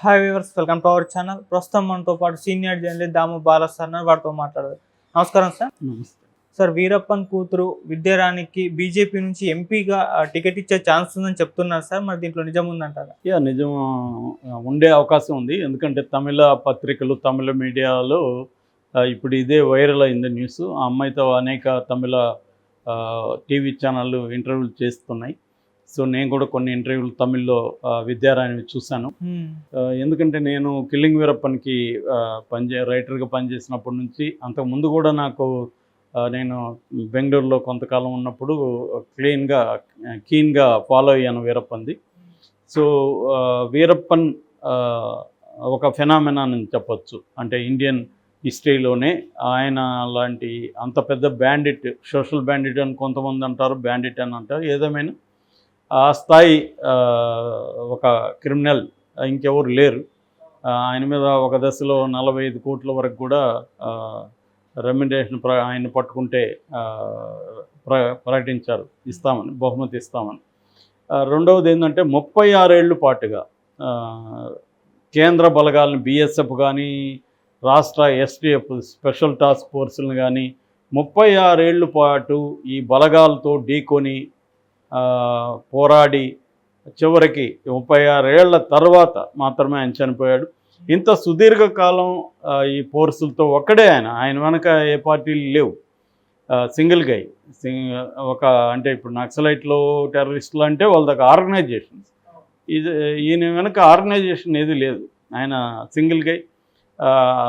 Hi viewers welcome to our channel ప్రస్తుతం మనతో పాటు senior journalist Damu Bala sir ఉన్నారు. వారితో మాట్లాడదు. నమస్కారం సార్ నమస్తే. సార్ వీరప్పన్ కూతురు విద్యారాణికి బీజేపీ నుంచి ఎంపీగా టికెట్ ఇచ్చే ఛాన్స్ ఉందని చెప్తున్నారు సార్ మరి దీంట్లో నిజం ఉందంటారా? యా నిజం ఉండే అవకాశం ఉంది. ఎందుకంటే తమిళ పత్రికలు తమిళ మీడియాలో ఇప్పుడు ఇదే వైరల్ అయింది న్యూస్ ఆ అమ్మాయితో అనేక తమిళ టీవీ ఛానళ్ళు ఇంటర్వ్యూలు చేస్తున్నాయి. సో నేను కూడా కొన్ని ఇంటర్వ్యూలు తమిళ్ళో ఆ, విద్యారాణి చూశాను. ఎందుకంటే నేను కిల్లింగ్ వీరప్పన్కి పనిచే రైటర్గా పనిచేసినప్పటి నుంచి అంతకు ముందు కూడా నాకు నేను బెంగళూరులో కొంతకాలం ఉన్నప్పుడు క్లీన్గా కీన్గా ఫాలో అయ్యాను వీరప్పన్ది. సో వీరప్పన్ ఒక ఫెనామినా అని చెప్పొచ్చు. అంటే ఇండియన్ హిస్టరీలోనే ఆయన లాంటి అంత పెద్ద బ్యాండిట్ సోషల్ బ్యాండిట్ అని కొంతమంది అంటారు బ్యాండిట్ అని అంటారు ఏదేమైనా ఆ స్థాయి ఒక క్రిమినల్ ఇంకెవరు లేరు. ఆయన మీద ఒక దశలో నలభై ఐదు కోట్ల వరకు కూడా రెమ్యునరేషన్ ప్ర ఆయన పట్టుకుంటే ప్ర ప్రకటించారు. ఇస్తామని బహుమతి ఇస్తామని. రెండవది ఏంటంటే ముప్పై ఆరేళ్ళు పాటుగా కేంద్ర బలగాలను బిఎస్ఎఫ్ కానీ రాష్ట్ర ఎస్టీఎఫ్ స్పెషల్ టాస్క్ ఫోర్సులను కానీ ముప్పై ఆరేళ్ళు పాటు ఈ బలగాలతో ఢీకొని పోరాడి చివరికి ముప్పై ఆరేళ్ళ తర్వాత మాత్రమే ఆయన చనిపోయాడు. ఇంత సుదీర్ఘకాలం ఈ ఫోర్సులతో ఒక్కడే ఆయన ఆయన వెనక ఏ పార్టీలు లేవు. సింగిల్ గై ఒక అంటే ఇప్పుడు నక్సలైట్లు టెర్రరిస్టులు అంటే వాళ్ళ దగ్గర ఆర్గనైజేషన్స్. ఇది ఈయన వెనక ఆర్గనైజేషన్ ఏది లేదు. ఆయన సింగిల్ గై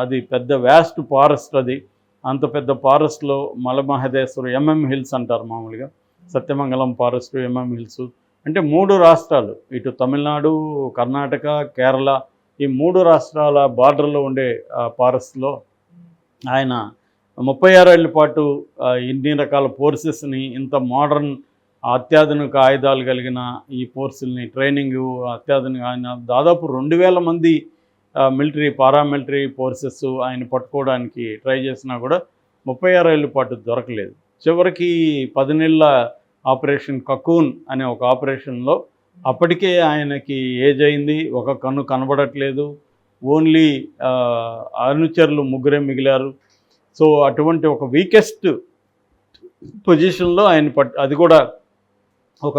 అది పెద్ద వ్యాస్ట్ ఫారెస్ట్ అది. అంత పెద్ద ఫారెస్ట్లో మలమహదేశ్వరం ఎంఎం హిల్స్ అంటారు మామూలుగా. Sathyamangalam forest MM hills. అంటే మూడు రాష్ట్రాలు. ఇటు తమిళనాడు కర్ణాటక కేరళ ఈ మూడు రాష్ట్రాల బార్డర్లో ఉండే ఫారెస్ట్లో ఆయన ముప్పై ఆరేళ్ళ పాటు ఇన్ని రకాల ఫోర్సెస్ని ఇంత మోడర్న్ అత్యాధునిక ఆయుధాలు కలిగిన ఈ ఫోర్సుల్ని ట్రైనింగ్ అత్యాధునిక ఆయన దాదాపు రెండు వేల మంది మిలిటరీ పారామిలిటరీ ఫోర్సెస్ ఆయన పట్టుకోవడానికి ట్రై చేసినా కూడా ముప్పై ఆరేళ్ళ పాటు దొరకలేదు. చివరికి పది నెలల ఆపరేషన్ కకూన్ అనే ఒక ఆపరేషన్లో అప్పటికే ఆయనకి ఏజ్ అయింది ఒక కన్ను కనబడట్లేదు. ఓన్లీ అనుచరులు ముగ్గురే మిగిలారు. సో అటువంటి ఒక వీకెస్ట్ పొజిషన్లో ఆయన పట్ అది కూడా ఒక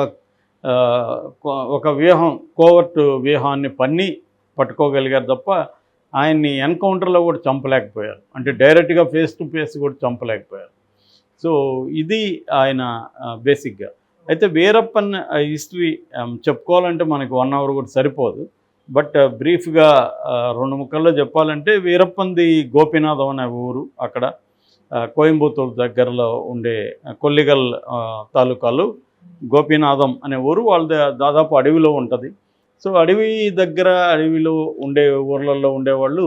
ఒక వ్యూహం కోవర్ట్ వ్యూహాన్ని పన్ని పట్టుకోగలిగారు తప్ప ఆయన్ని ఎన్కౌంటర్లో కూడా చంపలేకపోయారు. అంటే డైరెక్ట్గా ఫేస్ టు ఫేస్ కూడా చంపలేకపోయారు. సో ఇది ఆయన బేసిక్గా అయితే వీరప్పన్ హిస్టరీ చెప్పుకోవాలంటే మనకి వన్ అవర్ కూడా సరిపోదు. బట్ బ్రీఫ్గా రెండు ముక్కల్లో చెప్పాలంటే వీరప్పంది గోపీనాథం అనే ఊరు అక్కడ కోయంబత్తూరు దగ్గరలో ఉండే కొల్లిగల్ తాలూకాలు గోపీనాథం అనే ఊరు వాళ్ళ దాదాపు అడవిలో ఉంటుంది. సో అడవి దగ్గర అడవిలో ఉండే ఊర్లలో ఉండేవాళ్ళు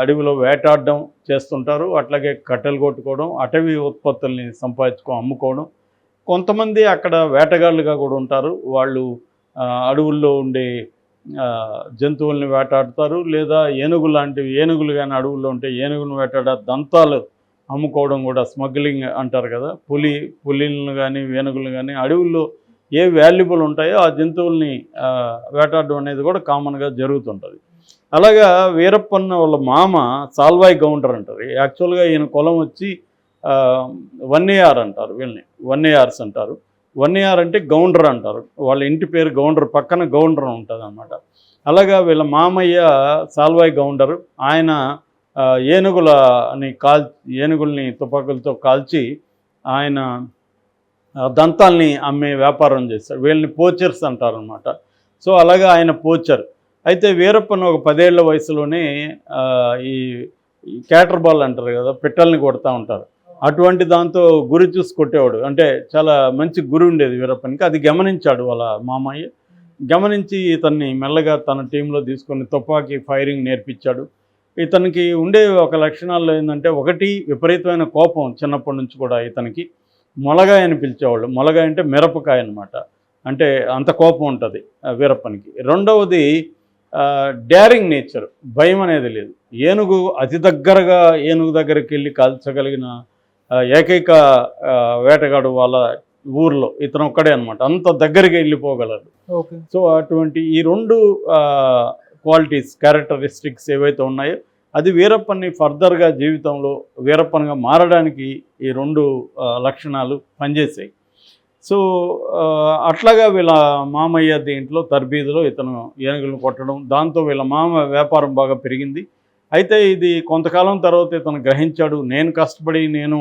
అడవిలో వేటాడడం చేస్తుంటారు. అట్లాగే కట్టెలు కొట్టుకోవడం అటవీ ఉత్పత్తుల్ని సంపాదించుకో అమ్ముకోవడం. కొంతమంది అక్కడ వేటగాళ్ళుగా కూడా ఉంటారు. వాళ్ళు అడవుల్లో ఉండే జంతువుల్ని వేటాడుతారు. లేదా ఏనుగు లాంటివి ఏనుగులు కానీ అడవుల్లో ఉంటే ఏనుగును వేటాడ దంతాలు అమ్ముకోవడం కూడా స్మగ్లింగ్ అంటారు కదా. పులి పులిలను కానీ ఏనుగులను కానీ అడవుల్లో ఏ వాల్యుబుల్ ఉంటాయో ఆ జంతువుల్ని వేటాడడం అనేది కూడా కామన్గా జరుగుతుంటుంది. అలాగా వీరప్పన్న వాళ్ళ మామ సాల్వాయి గౌండర్ అంటారు. యాక్చువల్గా ఈయన కులం వచ్చి వన్ఏఆర్ అంటారు వీళ్ళని. వన్ఏఆర్స్ అంటారు. వన్ఏఆర్ అంటే గౌండర్ అంటారు. వాళ్ళ ఇంటి పేరు గౌండర్ పక్కన గౌండర్ ఉంటుంది అనమాట అలాగా వీళ్ళ మామయ్య సాల్వాయి గౌండర్ ఆయన ఏనుగులని కాల్ ఏనుగుల్ని తుపాకులతో కాల్చి ఆయన దంతాల్ని అమ్మే వ్యాపారం చేస్తారు. వీళ్ళని పోచర్స్ అంటారు అనమాట సో అలాగా ఆయన పోచర్. అయితే వీరప్పను ఒక పదేళ్ళ వయసులోనే ఈ ఈ క్యాటర్ బాల్ అంటారు కదా పిట్టల్ని కొడతా ఉంటారు. అటువంటి దాంతో గురి చూసి కొట్టేవాడు. అంటే చాలా మంచి గురి ఉండేది వీరప్పనికి. అది గమనించాడు వాళ్ళ మామయ్య. గమనించి ఇతన్ని మెల్లగా తన టీంలో తీసుకొని తుపాకీ ఫైరింగ్ నేర్పించాడు. ఇతనికి ఉండే ఒక లక్షణాల్లో ఏంటంటే ఒకటి విపరీతమైన కోపం చిన్నప్పటి నుంచి కూడా ఇతనికి. మొలగాయ అని పిలిచేవాళ్ళు. మొలగాయ అంటే మిరపకాయ అనమాట అంటే అంత కోపం ఉంటుంది వీరప్పనికి. రెండవది డేరింగ్ నేచర్ భయం అనేది లేదు. ఏనుగు అతి దగ్గరగా ఏనుగు దగ్గరికి వెళ్ళి కాల్చగలిగిన ఏకైక వేటగాడు వాళ్ళ ఊర్లో ఇతను ఒక్కడే అనమాట అంత దగ్గరికి వెళ్ళిపోగలరు ఓకే. సో అటువంటి ఈ రెండు క్వాలిటీస్ క్యారెక్టరిస్టిక్స్ ఏవైతే ఉన్నాయో అది వీరప్పని ఫర్దర్గా జీవితంలో వీరప్పనిగా మారడానికి ఈ రెండు లక్షణాలు పనిచేసాయి సో అట్లాగా వీళ్ళ మామయ్య దీంట్లో తర్బీదులో ఇతను ఏనుగులను కొట్టడం దాంతో వీళ్ళ మామ వ్యాపారం బాగా పెరిగింది. అయితే ఇది కొంతకాలం తర్వాత ఇతను గ్రహించాడు నేను కష్టపడి నేను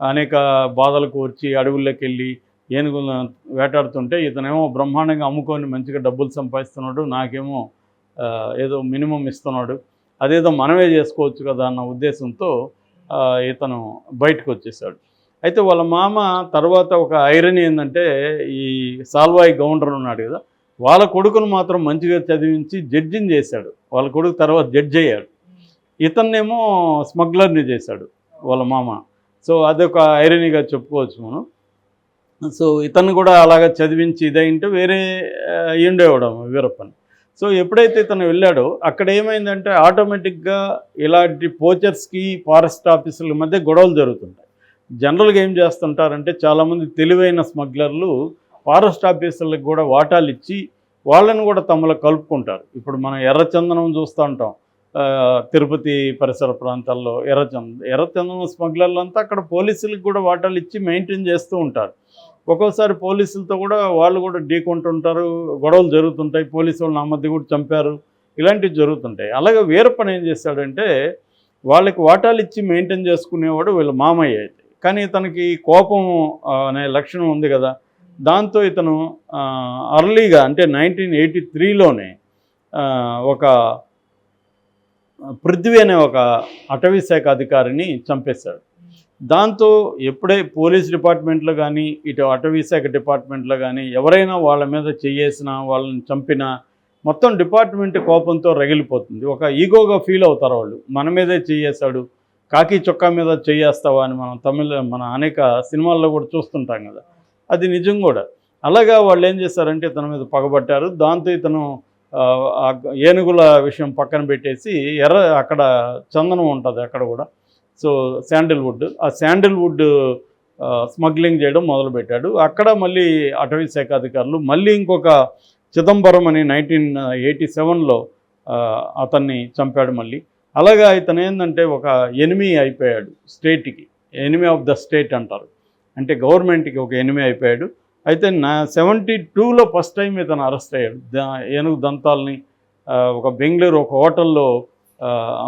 అనేక బాధలకు వచ్చి అడవుల్లోకి వెళ్ళి ఏనుగులను వేటాడుతుంటే ఇతనేమో బ్రహ్మాండంగా అమ్ముకొని మంచిగా డబ్బులు సంపాదిస్తున్నాడు నాకేమో ఏదో మినిమం ఇస్తున్నాడు. అదేదో మనమే చేసుకోవచ్చు కదా అన్న ఉద్దేశంతో ఇతను బయటకు వచ్చేసాడు అయితే వాళ్ళ మామ తర్వాత ఒక ఐరన్ ఏంటంటే ఈ సాల్వాయి గౌండర్ ఉన్నాడు కదా వాళ్ళ కొడుకును మాత్రం మంచిగా చదివించి జడ్జిని చేశాడు. వాళ్ళ కొడుకు తర్వాత జడ్జి అయ్యాడు. ఇతన్నేమో స్మగ్లర్ని చేశాడు వాళ్ళ మామ. సో అదొక ఐరనీగా చెప్పుకోవచ్చు మనం. సో ఇతను కూడా అలాగ చదివించి ఇదైంటే వేరే ఉండేవాడు వీరప్పని. సో ఎప్పుడైతే ఇతను వెళ్ళాడో అక్కడ ఏమైందంటే ఆటోమేటిక్గా ఇలాంటి పోచర్స్కి ఫారెస్ట్ ఆఫీసుల మధ్య గొడవలు జరుగుతుంటాయి. జనరల్గా ఏం చేస్తుంటారంటే చాలామంది తెలివైన స్మగ్లర్లు ఫారెస్ట్ ఆఫీసర్లకు కూడా వాటాలు ఇచ్చి వాళ్ళని కూడా తమలో కలుపుకుంటారు. ఇప్పుడు మనం ఎర్రచందనం చూస్తూ ఉంటాం. తిరుపతి పరిసర ప్రాంతాల్లో ఎర్రచందనం ఎర్రచందనం స్మగ్లర్లు అంతా అక్కడ పోలీసులకు కూడా వాటాలు ఇచ్చి మెయింటైన్ చేస్తూ ఉంటారు. ఒక్కోసారి పోలీసులతో కూడా వాళ్ళు కూడా ఢీకొంటుంటారు గొడవలు జరుగుతుంటాయి పోలీసు వాళ్ళు నా మధ్య కూడా చంపారు ఇలాంటివి జరుగుతుంటాయి. అలాగే వీరప్పని ఏం చేశాడంటే వాళ్ళకి వాటాలు ఇచ్చి మెయింటైన్ చేసుకునేవాడు వీళ్ళ మామయ్య అయితే. కానీ ఇతనికి కోపం అనే లక్షణం ఉంది కదా. దాంతో ఇతను అర్లీగా అంటే నైన్టీన్ ఎయిటీ త్రీలోనే ఒక పృథ్వీ అనే ఒక అటవీ శాఖ అధికారిని చంపేశాడు. దాంతో ఎప్పుడే పోలీస్ డిపార్ట్మెంట్లో కానీ ఇటు అటవీ శాఖ డిపార్ట్మెంట్లో కానీ ఎవరైనా వాళ్ళ మీద చేయేసినా వాళ్ళని చంపినా మొత్తం డిపార్ట్మెంట్ కోపంతో రగిలిపోతుంది. ఒక ఈగోగా ఫీల్ అవుతారు వాళ్ళు. మన మీదే చెయ్యేశాడు కాకి చొక్కా మీద చేయేస్తావా అని మనం తమిళ మన అనేక సినిమాల్లో కూడా చూస్తుంటాం కదా. అది నిజం కూడా. అలాగా వాళ్ళు ఏం చేశారంటే ఇతని మీద పగబట్టారు. దాంతో ఇతను ఏనుగుల విషయం పక్కన పెట్టేసి ఎర్ర అక్కడ చందనం ఉంటుంది అక్కడ కూడా. So sandalwood. ఆ శాండిల్వుడ్ స్మగ్లింగ్ చేయడం మొదలుపెట్టాడు. అక్కడ మళ్ళీ అటవీ శాఖ అధికారులు మళ్ళీ ఇంకొక చిదంబరం అని నైన్టీన్ ఎయిటీ సెవెన్లో అతన్ని చంపాడు మళ్ళీ. అలాగా ఇతను ఏంటంటే ఒక ఎనిమి అయిపోయాడు స్టేట్కి ఎనిమి ఆఫ్ ద స్టేట్ అంటారు. అంటే గవర్నమెంట్కి ఒక ఎనిమి అయిపోయాడు. అయితే నా సెవెంటీ టూలో ఫస్ట్ టైం ఇతను అరెస్ట్ అయ్యాడు. ఏనుగు దంతాలని ఒక బెంగళూరు ఒక హోటల్లో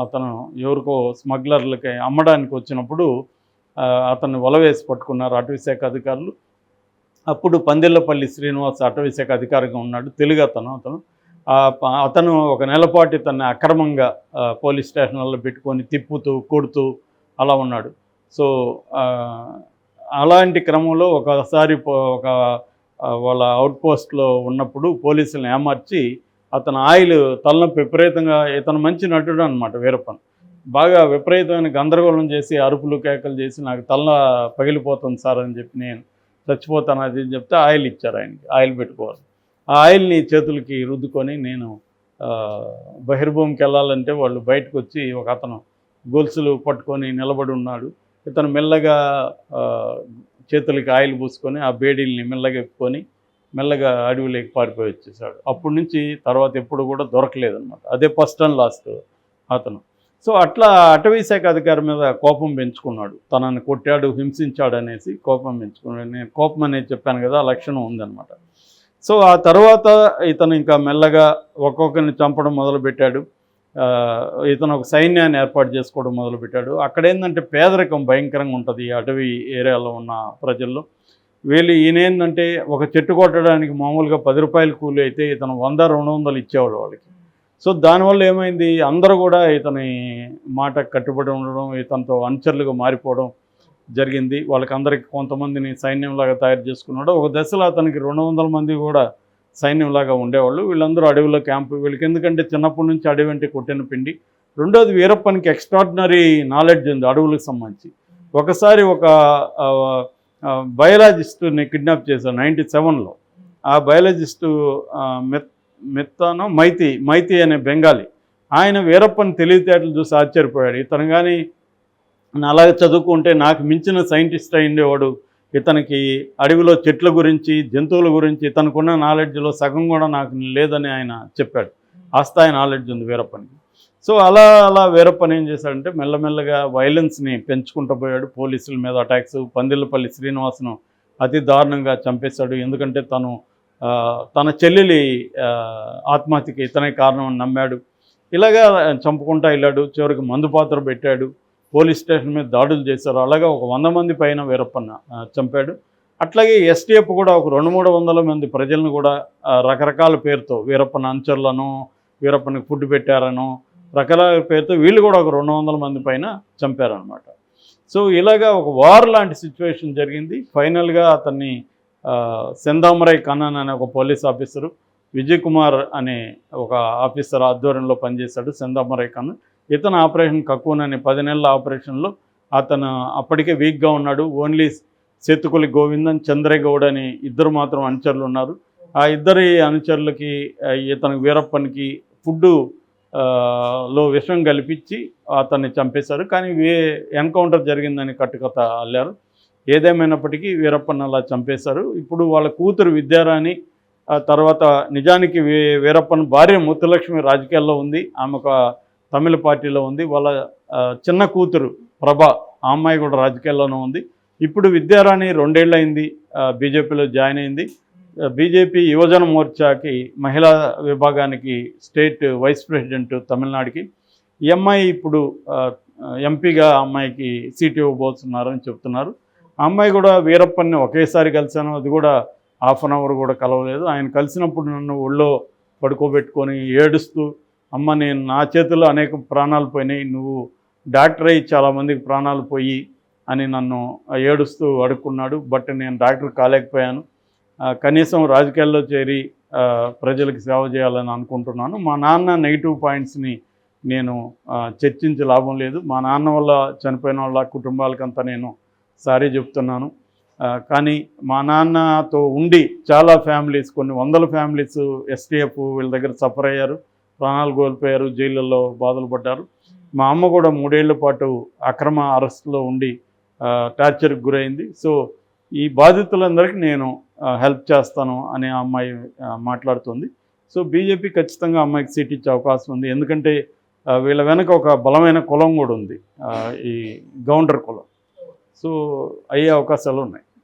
అతను ఎవరికో స్మగ్లర్లకి అమ్మడానికి వచ్చినప్పుడు అతన్ని వలవేసి పట్టుకున్నారు అటవీశాఖ అధికారులు. అప్పుడు పందిళ్ళపల్లి శ్రీనివాస్ అటవీశాఖ అధికారిగా ఉన్నాడు. తెలుగు అతను అతను. అతను ఒక నెలపాటు ఇతన్ని అక్రమంగా పోలీస్ స్టేషన్లలో పెట్టుకొని తిప్పుతూ కొడుతూ అలా ఉన్నాడు. సో అలాంటి క్రమంలో ఒకసారి ఒక వాళ్ళ అవుట్ పోస్ట్లో ఉన్నప్పుడు పోలీసులను ఏమార్చి అతను ఆయిల్ తలనొప్పి విపరీతంగా ఇతను మంచి నటుడు అనమాట వీరప్పన్. బాగా విపరీతమైన గందరగోళం చేసి అరుపులు కేకలు చేసి నాకు తల పగిలిపోతుంది సార్ అని చెప్పి నేను చచ్చిపోతాను అది అని చెప్తే ఆయిల్ ఇచ్చారు ఆయనకి ఆయిల్ పెట్టుకోవాలి. ఆ ఆయిల్ని చేతులకి రుద్దుకొని నేను బహిర్భూమికి వెళ్ళాలంటే వాళ్ళు బయటకు వచ్చి ఒక అతను గొలుసులు పట్టుకొని నిలబడి ఉన్నాడు. ఇతను మెల్లగా చేతులకి ఆయిల్ పూసుకొని ఆ బేడీల్ని మెల్లగా మెల్లగా అడవిలోకి పారిపోయి వచ్చేసాడు. అప్పటి నుంచి తర్వాత ఎప్పుడు కూడా దొరకలేదన్నమాట. అదే ఫస్ట్ అండ్ లాస్ట్ అతను. సో అట్లా అటవీ శాఖ అధికారి మీద కోపం పెంచుకున్నాడు. తనని కొట్టాడు హింసించాడు అనేసి కోపం పెంచుకున్నాడు. నేను కోపం అనేది చెప్పాను కదా ఆ లక్షణం ఉందన్నమాట. సో ఆ తర్వాత ఇతను ఇంకా మెల్లగా ఒక్కొక్కరిని చంపడం మొదలుపెట్టాడు. ఇతను ఒక సైన్యాన్ని ఏర్పాటు చేసుకోవడం మొదలుపెట్టాడు. అక్కడ ఏంటంటే పేదరికం భయంకరంగా ఉంటుంది ఈ అటవీ ఏరియాలో ఉన్న ప్రజల్లో. వీళ్ళు ఈయన ఏంటంటే ఒక చెట్టు కొట్టడానికి మామూలుగా పది రూపాయలు కూలి అయితే ఇతను వంద రెండు వందలు ఇచ్చేవాడు వాళ్ళకి సో దానివల్ల ఏమైంది? అందరూ కూడా ఇతని మాట కట్టుబడి ఉండడం ఇతనితో అనుచరులుగా మారిపోవడం జరిగింది. వాళ్ళకందరికీ కొంతమందిని సైన్యంలాగా తయారు చేసుకున్నాడు. ఒక దశలో అతనికి రెండు వందల మంది కూడా సైన్యంలాగా ఉండేవాళ్ళు. వీళ్ళందరూ అడవిలో క్యాంపు వీళ్ళకి ఎందుకంటే చిన్నప్పటి నుంచి అడవి అంటే కొట్టిన పిండి. రెండోది వీరప్పనికి ఎక్స్ట్రాడినరీ నాలెడ్జ్ ఉంది అడవులకు సంబంధించి. ఒకసారి ఒక బయాలజిస్టుని కిడ్నాప్ చేశారు నైంటీ సెవెన్లో ఆ బయాలజిస్టు మెత్ మెత్తానో మైతి మైతి అనే బెంగాలీ. ఆయన వీరప్పని తెలివితేటలు చూసి ఆశ్చర్యపోయాడు. ఇతను కానీ అలాగే చదువుకుంటే నాకు మించిన సైంటిస్ట్ అయి ఇతనికి అడవిలో చెట్ల గురించి జంతువుల గురించి ఇతనుకున్న నాలెడ్జ్లో సగం కూడా నాకు లేదని ఆయన చెప్పాడు. ఆ స్థాయి నాలెడ్జ్ ఉంది వీరప్పనికి. సో అలా అలా వీరప్పని ఏం చేశాడంటే మెల్లమెల్లగా వైలెన్స్ని పెంచుకుంటూ పోయాడు. పోలీసుల మీద అటాక్స్ పందిళ్ళపల్లి శ్రీనివాసను అతి దారుణంగా చంపేశాడు. ఎందుకంటే తను తన చెల్లెలి ఆత్మహత్యకి ఇతనే కారణం అని నమ్మాడు. ఇలాగా చంపుకుంటా వెళ్ళాడు. చివరికి మందు పాత్ర పెట్టాడు. పోలీస్ స్టేషన్ మీద దాడులు చేశారు. అలాగే ఒక వంద మంది పైన వీరప్పన్న చంపాడు. అట్లాగే ఎస్టీఎఫ్ కూడా ఒక రెండు మూడు వందల మంది ప్రజలను కూడా రకరకాల పేరుతో వీరప్పన అంచర్లను వీరప్పనికి ఫుడ్ పెట్టారనో రకరకాల పేరుతో వీళ్ళు కూడా ఒక రెండు వందల మంది పైన చంపారనమాట సో ఇలాగా ఒక వార్ లాంటి సిచ్యువేషన్ జరిగింది. ఫైనల్గా అతన్ని సెందామరై కన్నన్ అనే ఒక పోలీస్ ఆఫీసరు విజయ్ కుమార్ అనే ఒక ఆఫీసర్ ఆధ్వర్యంలో పనిచేశాడు సెందామరై కన్నన్ ఇతను ఆపరేషన్ కక్కునని అనే పది నెలల ఆపరేషన్లో అతను అప్పటికే వీక్గా ఉన్నాడు. ఓన్లీ సేతుకులి గోవిందన్ చంద్రగౌడ్ అని ఇద్దరు మాత్రం అనుచరులు ఉన్నారు. ఆ ఇద్దరి అనుచరులకి ఇతను వీరప్పనికి ఫుడ్లో విషం కల్పించి అతన్ని చంపేశారు. కానీ వే ఎన్కౌంటర్ జరిగిందని కట్టుకథ అల్లారు. ఏదేమైనప్పటికీ వీరప్పని అలా చంపేశారు. ఇప్పుడు వాళ్ళ కూతురు విద్యారాణి తర్వాత నిజానికి వీ వీరప్పన్ భార్య ముత్తులక్ష్మి రాజకీయాల్లో ఉంది. ఆమె ఒక తమిళ పార్టీలో ఉంది. వాళ్ళ చిన్న కూతురు ప్రభ ఆ అమ్మాయి కూడా రాజకీయాల్లోనే ఉంది. ఇప్పుడు విద్యారాణి రెండేళ్ళైంది బీజేపీలో జాయిన్ అయింది. బీజేపీ యువజన మోర్చాకి మహిళా విభాగానికి స్టేట్ వైస్ ప్రెసిడెంట్ తమిళనాడుకి. ఈ అమ్మాయి ఇప్పుడు ఎంపీగా అమ్మాయికి సీట్ ఇవ్వబోతున్నారని చెప్తున్నారు. అమ్మాయి కూడా వీరప్పని ఒకేసారి కలిశాను. అది కూడా హాఫ్ అన్ అవర్ కూడా కలవలేదు. ఆయన కలిసినప్పుడు నన్ను ఒళ్ళో పడుకోబెట్టుకొని ఏడుస్తూ అమ్మ నేను నా చేతిలో అనేక ప్రాణాలు పోయినాయి. నువ్వు డాక్టర్ అయ్యి చాలామందికి ప్రాణాలు పోయి అని నన్ను ఏడుస్తూ అడుక్కున్నాడు. బట్ నేను డాక్టర్ కాలేకపోయాను. కనీసం రాజకీయాల్లో చేరి ప్రజలకు సేవ చేయాలని అనుకుంటున్నాను. మా నాన్న నెగిటివ్ పాయింట్స్ని నేను చర్చించే లాభం లేదు. మా నాన్న వల్ల చనిపోయిన వాళ్ళ కుటుంబాలకంతా నేను సారీ చెప్తున్నాను. కానీ మా నాన్నతో ఉండి చాలా ఫ్యామిలీస్ కొన్ని వందల ఫ్యామిలీస్ ఎస్టీఎఫ్ వీళ్ళ దగ్గర సఫర్ అయ్యారు. ప్రాణాలు కోల్పోయారు జైళ్ళల్లో బాధలు పడ్డారు. మా అమ్మ కూడా మూడేళ్ళ పాటు అక్రమ అరెస్ట్లో ఉండి టార్చర్కి గురైంది. సో ఈ బాధితులందరికీ నేను హెల్ప్ చేస్తాను అనే అమ్మాయి మాట్లాడుతుంది. సో బీజేపీ ఖచ్చితంగా అమ్మాయికి సీట్ ఇచ్చే అవకాశం ఉంది. ఎందుకంటే వీళ్ళ వెనక ఒక బలమైన కులం కూడా ఉంది. ఈ గౌండర్ కులం. సో అయ్యే అవకాశాలు ఉన్నాయి.